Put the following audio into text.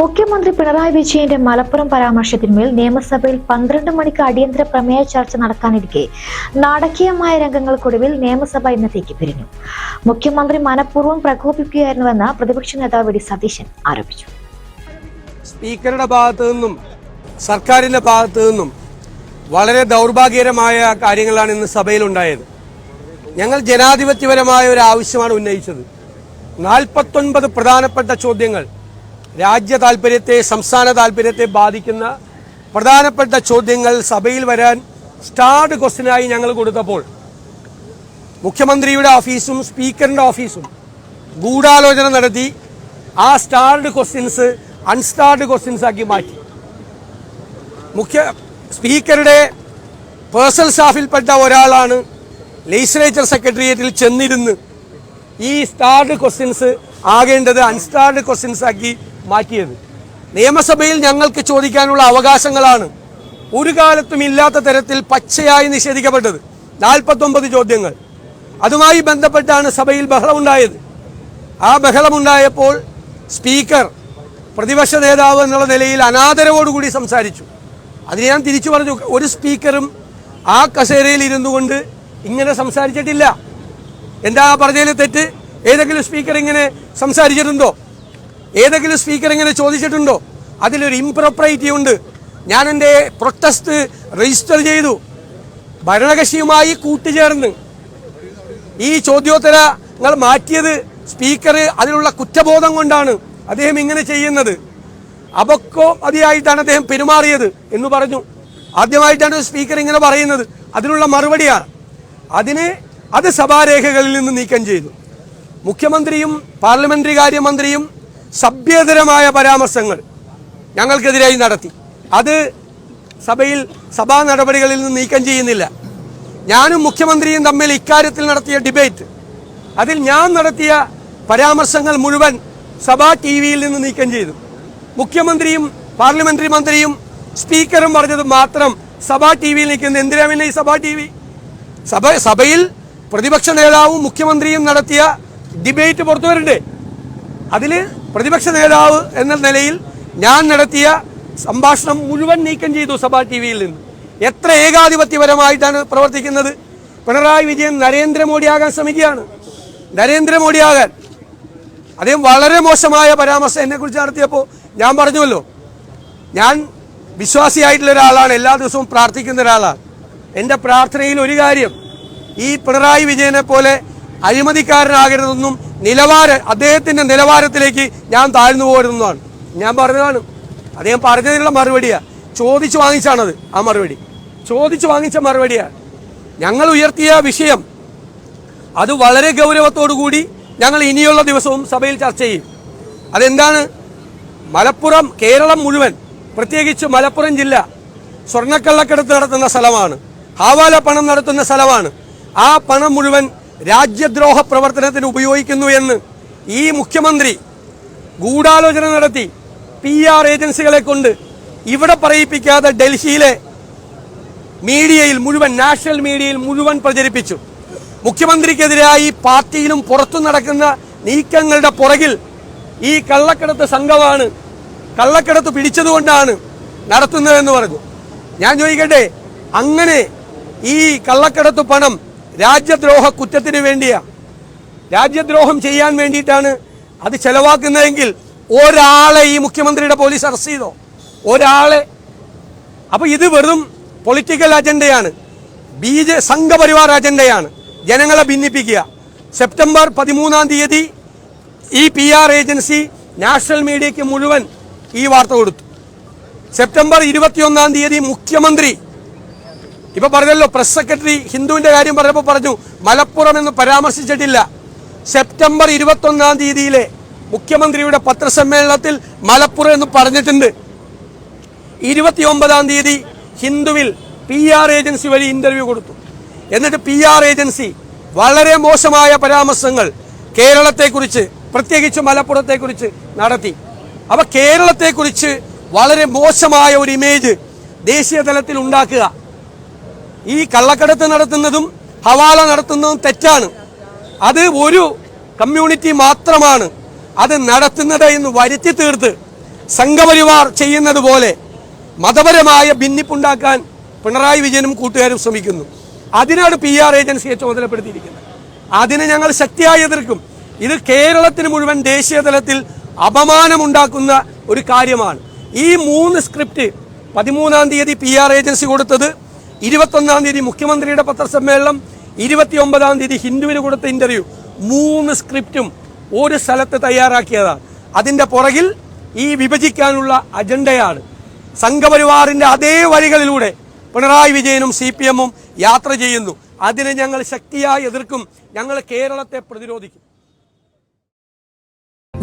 മുഖ്യമന്ത്രി പിണറായി വിജയന്റെ മലപ്പുറം പരാമർശത്തിന്മേൽ നിയമസഭയിൽ പന്ത്രണ്ട് മണിക്ക് അടിയന്തര പ്രമേയ ചർച്ച നടക്കാനിരിക്കെ നാടകീയമായ രംഗങ്ങൾക്കൊടുവിൽ നിയമസഭ ഇന്നത്തേക്ക് പിരിഞ്ഞു. മുഖ്യമന്ത്രി മനഃപൂർവം പ്രകോപിപ്പിക്കുകയായിരുന്നുവെന്ന് പ്രതിപക്ഷ നേതാവ് ഡി സതീശൻ ആരോപിച്ചു. സ്പീക്കറുടെ ഭാഗത്തു നിന്നും സർക്കാരിന്റെ ഭാഗത്തു നിന്നും വളരെ ദൗർഭാഗ്യകരമായ കാര്യങ്ങളാണ് ഇന്ന് സഭയിൽ ഉണ്ടായത് ഞങ്ങൾ ജനാധിപത്യപരമായ ഒരു ആവശ്യമാണ് ഉന്നയിച്ചത്. നാൽപ്പത്തൊൻപത് പ്രധാനപ്പെട്ട ചോദ്യങ്ങൾ രാജ്യ താല്പര്യത്തെ സംസ്ഥാന താല്പര്യത്തെ ബാധിക്കുന്ന പ്രധാനപ്പെട്ട ചോദ്യങ്ങൾ സഭയിൽ വരാൻ സ്റ്റാർഡ് ക്വസ്റ്റ്യനായി ഞങ്ങൾ കൊടുത്തപ്പോൾ മുഖ്യമന്ത്രിയുടെ ഓഫീസും സ്പീക്കറിന്റെ ഓഫീസും ഗൂഢാലോചന നടത്തി ആ സ്റ്റാർഡ് ക്വസ്റ്റ്യൻസ് അൺസ്റ്റാർഡ് ക്വസ്റ്റ്യൻസ് ആക്കി മാറ്റി. മുഖ്യ സ്പീക്കറുടെ പേഴ്സണൽ സ്റ്റാഫിൽപ്പെട്ട ഒരാളാണ് ലെജിസ്ലേച്ചർ സെക്രട്ടേറിയറ്റിൽ ചെന്നിരുന്ന് ഈ സ്റ്റാർഡ് ക്വസ്റ്റ്യൻസ് ആകേണ്ടത് അൺസ്റ്റാർഡ് ക്വസ്റ്റ്യൻസ് ആക്കി മാറ്റിയത്. നിയമസഭയിൽ ഞങ്ങൾക്ക് ചോദിക്കാനുള്ള അവകാശങ്ങളാണ്. ഒരു കാലത്തും ഇല്ലാത്ത തരത്തിൽ പച്ചയായി നിഷേധിക്കപ്പെട്ടത്. നാൽപ്പത്തൊമ്പത് ചോദ്യങ്ങൾ. അതുമായി ബന്ധപ്പെട്ടാണ് സഭയിൽ ബഹളമുണ്ടായത്. ആ ബഹളമുണ്ടായപ്പോൾ സ്പീക്കർ പ്രതിപക്ഷ നേതാവ് എന്നുള്ള നിലയിൽ അനാദരവോടുകൂടി സംസാരിച്ചു. അതിന് ഞാൻ തിരിച്ചു പറഞ്ഞു. ഒരു സ്പീക്കറും ആ കസേരയിൽ ഇരുന്നു കൊണ്ട് ഇങ്ങനെ സംസാരിച്ചിട്ടില്ല. എന്താ പറഞ്ഞതിൽ തെറ്റ്? ഏതെങ്കിലും സ്പീക്കർ ഇങ്ങനെ സംസാരിച്ചിട്ടുണ്ടോ? ഏതെങ്കിലും സ്പീക്കർ ഇങ്ങനെ ചോദിച്ചിട്ടുണ്ടോ? അതിലൊരു ഇംപ്രോപ്രൈറ്റി ഉണ്ട്. ഞാൻ എന്റെ പ്രൊട്ടസ്റ്റ് രജിസ്റ്റർ ചെയ്തു. ഭരണകക്ഷിയുമായി കൂട്ടുചേർന്ന്. ഈ ചോദ്യോത്തരങ്ങൾ മാറ്റിയത് സ്പീക്കർ അതിലുള്ള കുറ്റബോധം കൊണ്ടാണ് അദ്ദേഹം ഇങ്ങനെ ചെയ്യുന്നത്. അപക്കോ മതിയായിട്ടാണ് അദ്ദേഹം പെരുമാറിയത് എന്ന് പറഞ്ഞു. ആദ്യമായിട്ടാണ് സ്പീക്കർ ഇങ്ങനെ പറയുന്നത്. അതിനുള്ള മറുപടിയാണ്. അതിന് അത് സഭാരേഖകളിൽ നിന്ന് നീക്കം ചെയ്തു. മുഖ്യമന്ത്രിയും പാർലമെന്ററി കാര്യമന്ത്രിയും സഭ്യതരമായ പരാമർശങ്ങൾ ഞങ്ങൾക്കെതിരായി നടത്തി. അത് സഭയിൽ സഭാ നടപടികളിൽ നിന്ന് നീക്കം ചെയ്യുന്നില്ല. ഞാനും മുഖ്യമന്ത്രിയും തമ്മിൽ ഇക്കാര്യത്തിൽ നടത്തിയ ഡിബേറ്റ്. അതിൽ ഞാൻ നടത്തിയ പരാമർശങ്ങൾ മുഴുവൻ സഭാ ടി വിയിൽ നിന്ന് നീക്കം ചെയ്തു. മുഖ്യമന്ത്രിയും പാർലമെന്ററി മന്ത്രിയും സ്പീക്കറും പറഞ്ഞത് മാത്രം സഭാ ടി വിയിൽ നിൽക്കുന്നത് എന്തിനാ പിന്നെ ഈ സഭാ ടി വി സഭ സഭയിൽ പ്രതിപക്ഷ നേതാവും മുഖ്യമന്ത്രിയും നടത്തിയ ഡിബേറ്റ് പുറത്തു വരണ്ടേ? അതിൽ പ്രതിപക്ഷ നേതാവ് എന്ന നിലയിൽ ഞാൻ നടത്തിയ സംഭാഷണം മുഴുവൻ നീക്കം ചെയ്തു സഭാ ടി വിയിൽ നിന്ന്. എത്ര ഏകാധിപത്യപരമായിട്ടാണ് പ്രവർത്തിക്കുന്നത്? പിണറായി വിജയൻ നരേന്ദ്രമോദിയാകാൻ ശ്രമിക്കുകയാണ്. നരേന്ദ്രമോദിയാകാൻ അദ്ദേഹം വളരെ മോശമായ പരാമർശം എന്നെക്കുറിച്ച് നടത്തിയപ്പോൾ ഞാൻ പറഞ്ഞുവല്ലോ. ഞാൻ വിശ്വാസിയായിട്ടുള്ള ഒരാളാണ് എല്ലാ ദിവസവും പ്രാർത്ഥിക്കുന്ന ഒരാളാണ്. എന്റെ പ്രാർത്ഥനയിൽ ഒരു കാര്യം ഈ പിണറായി വിജയനെ പോലെ അഴിമതിക്കാരനാകരുതെന്നും നിലവാര അദ്ദേഹത്തിന്റെ നിലവാരത്തിലേക്ക് ഞാൻ താഴ്ന്നു പോരുന്നതാണ് ഞാൻ പറഞ്ഞതാണ്. അദ്ദേഹം പറഞ്ഞതിനുള്ള മറുപടിയാണ് ചോദിച്ചു വാങ്ങിച്ചാണത് ആ മറുപടി. ചോദിച്ചു വാങ്ങിച്ച മറുപടിയാണ് ഞങ്ങൾ ഉയർത്തിയ വിഷയം. അത് വളരെ കൂടി ഞങ്ങൾ ഇനിയുള്ള ദിവസവും സഭയിൽ ചർച്ച ചെയ്യും. അതെന്താണ്? മലപ്പുറം കേരളം മുഴുവൻ പ്രത്യേകിച്ച് മലപ്പുറം ജില്ല സ്വർണക്കള്ളക്കടത്ത് നടത്തുന്ന സ്ഥലമാണ്. ഹാവാല പണം നടത്തുന്ന സ്ഥലമാണ്. ആ പണം മുഴുവൻ രാജ്യദ്രോഹ പ്രവർത്തനത്തിന് ഉപയോഗിക്കുന്നു എന്ന് ഈ മുഖ്യമന്ത്രി ഗൂഢാലോചന നടത്തി പി ആർ ഏജൻസികളെ കൊണ്ട് ഇവിടെ പറയിപ്പിക്കാതെ ഡൽഹിയിലെ മീഡിയയിൽ മുഴുവൻ നാഷണൽ മീഡിയയിൽ മുഴുവൻ പ്രചരിപ്പിച്ചു. മുഖ്യമന്ത്രിക്കെതിരായി പാർട്ടിയിലും പുറത്തു നടക്കുന്ന നീക്കങ്ങളുടെ പുറകിൽ ഈ കള്ളക്കടത്ത് സംഘമാണ് കള്ളക്കടത്ത് പിടിച്ചതുകൊണ്ടാണ് നടത്തുന്നതെന്ന് പറഞ്ഞു. ഞാൻ ചോദിക്കട്ടെ അങ്ങനെ ഈ കള്ളക്കടത്ത് പണം രാജ്യദ്രോഹ കുറ്റത്തിന് വേണ്ടിയാ. രാജ്യദ്രോഹം ചെയ്യാൻ വേണ്ടിയിട്ടാണ് അത് ചെലവാക്കുന്നതെങ്കിൽ ഒരാളെ ഈ മുഖ്യമന്ത്രിയുടെ പോലീസ് അറസ്റ്റ് ചെയ്തോ? ഒരാളെ. അപ്പോൾ ഇത് വെറും പൊളിറ്റിക്കൽ അജണ്ടയാണ്. ബി ജെ സംഘപരിവാർ അജണ്ടയാണ്. ജനങ്ങളെ ഭിന്നിപ്പിക്കുക. സെപ്റ്റംബർ പതിമൂന്നാം തീയതി ഈ പി ആർ ഏജൻസി നാഷണൽ മീഡിയയ്ക്ക് മുഴുവൻ ഈ വാർത്ത കൊടുത്തു. സെപ്റ്റംബർ ഇരുപത്തിയൊന്നാം തീയതി മുഖ്യമന്ത്രി ഇപ്പൊ പറഞ്ഞല്ലോ പ്രസ് സെക്രട്ടറി ഹിന്ദുവിന്റെ കാര്യം പറഞ്ഞപ്പോൾ പറഞ്ഞു മലപ്പുറം എന്ന് പരാമർശിച്ചിട്ടില്ല. സെപ്റ്റംബർ ഇരുപത്തൊന്നാം തീയതിയിലെ മുഖ്യമന്ത്രിയുടെ പത്രസമ്മേളനത്തിൽ മലപ്പുറം എന്ന് പറഞ്ഞിട്ടുണ്ട്. ഇരുപത്തിയൊമ്പതാം തീയതി ഹിന്ദുവിൽ പി ആർ ഏജൻസി വഴി ഇന്റർവ്യൂ കൊടുത്തു. എന്നിട്ട് പി ആർ ഏജൻസി വളരെ മോശമായ പരാമർശങ്ങൾ കേരളത്തെക്കുറിച്ച് പ്രത്യേകിച്ച് മലപ്പുറത്തെക്കുറിച്ച് നടത്തി. അപ്പൊ കേരളത്തെക്കുറിച്ച് വളരെ മോശമായ ഒരു ഇമേജ് ദേശീയ തലത്തിൽ ഉണ്ടാക്കുക. ഈ കള്ളക്കടത്ത് നടത്തുന്നതും ഹവാല നടത്തുന്നതും തെറ്റാണ്. അത് ഒരു കമ്മ്യൂണിറ്റി മാത്രമാണ്. അത് നടത്തുന്നത് എന്ന് വരുത്തി തീർത്ത് സംഘപരിവാർ ചെയ്യുന്നത് പോലെ മതപരമായ ഭിന്നിപ്പുണ്ടാക്കാൻ പിണറായി വിജയനും കൂട്ടുകാരും ശ്രമിക്കുന്നു. അതിനാണ് പി ആർ ഏജൻസിയെ ചുമതലപ്പെടുത്തിയിരിക്കുന്നത്. അതിനെ ഞങ്ങൾ ശക്തിയായി എതിർക്കും. ഇത് കേരളത്തിന് മുഴുവൻ ദേശീയ തലത്തിൽ അപമാനമുണ്ടാക്കുന്ന ഒരു കാര്യമാണ്. ഈ മൂന്ന് സ്ക്രിപ്റ്റ് പതിമൂന്നാം തീയതി പി ആർ ഏജൻസി കൊടുത്തത് ഇരുപത്തൊന്നാം തീയതി മുഖ്യമന്ത്രിയുടെ പത്രസമ്മേളനം ഇരുപത്തിയൊമ്പതാം തീയതി ഹിന്ദുവിന് കൊടുത്ത ഇന്റർവ്യൂ മൂന്ന് സ്ക്രിപ്റ്റും ഒരു സ്ഥലത്ത് തയ്യാറാക്കിയതാണ്. അതിന്റെ പുറകിൽ ഈ വിഭജിക്കാനുള്ള അജണ്ടയാണ് സംഘപരിവാറിന്റെ അതേ വഴികളിലൂടെ പിണറായി വിജയനും സി യാത്ര ചെയ്യുന്നു. അതിനെ ഞങ്ങൾ ശക്തിയായി എതിർക്കും. ഞങ്ങൾ കേരളത്തെ പ്രതിരോധിക്കും.